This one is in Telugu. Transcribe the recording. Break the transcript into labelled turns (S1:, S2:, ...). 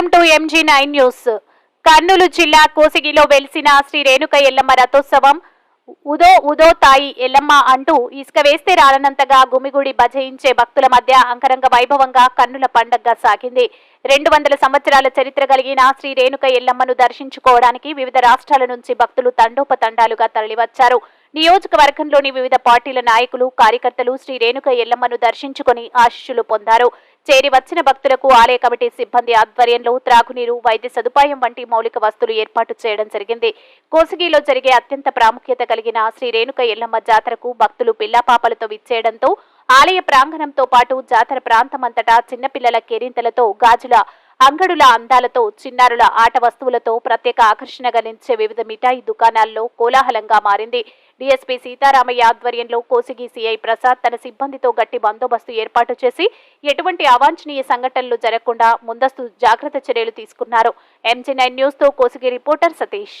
S1: Welcome to MG nine news Kurnool జిల్లా కోసిగిలో వెలిసిన శ్రీ రేణుక ఎల్లమ్మ రథోత్సవం. ఉదో ఉదో తాయి ఎల్లమ్మ అంటూ ఇసుక వేస్తే రాలనంతగా గుమిగుడి భజయించే భక్తుల మధ్య అంగరంగ వైభవంగా కన్నుల పండగగా సాగింది. రెండు వందల సంవత్సరాల చరిత్ర కలిగిన శ్రీ రేణుక ఎల్లమ్మను దర్శించుకోవడానికి వివిధ రాష్ట్రాల నుంచి భక్తులు తండోపతండాలుగా తరలివచ్చారు. నియోజకవర్గంలోని వివిధ పార్టీల నాయకులు కార్యకర్తలు శ్రీ రేణుక ఎల్లమ్మను దర్శించుకుని ఆశీస్సులు పొందారు. చేరి వచ్చిన భక్తులకు ఆలయ కమిటీ సిబ్బంది ఆధ్వర్యంలో త్రాగునీరు వైద్య సదుపాయం వంటి మౌలిక వస్తువులు ఏర్పాటు చేయడం జరిగింది. కోసిగిలో జరిగే అత్యంత ప్రాముఖ్యత కలిగిన శ్రీ రేణుక ఎల్లమ్మ జాతరకు భక్తులు పిల్లాపాపలతో విచ్చేయడంతో ఆలయ ప్రాంగణంతో పాటు జాతర ప్రాంతమంతటా చిన్నపిల్లల కేరింతలతో గాజుల అంగడుల అందాలతో చిన్నారుల ఆట వస్తువులతో ప్రత్యేక ఆకర్షణగా నిలిచే వివిధ మిఠాయి దుకాణాల్లో కోలాహలంగా మారింది. డీఎస్పీ సీతారామయ్య ఆధ్వర్యంలో కోసిగి సీఐ ప్రసాద్ తన సిబ్బందితో గట్టి బందోబస్తు ఏర్పాటు చేసి ఎటువంటి అవాంఛనీయ సంఘటనలు జరగకుండా ముందస్తు జాగ్రత్త చర్యలు తీసుకున్నారు. ఎంజీ నైన్ న్యూస్తో కోసిగి రిపోర్టర్ సతీష్.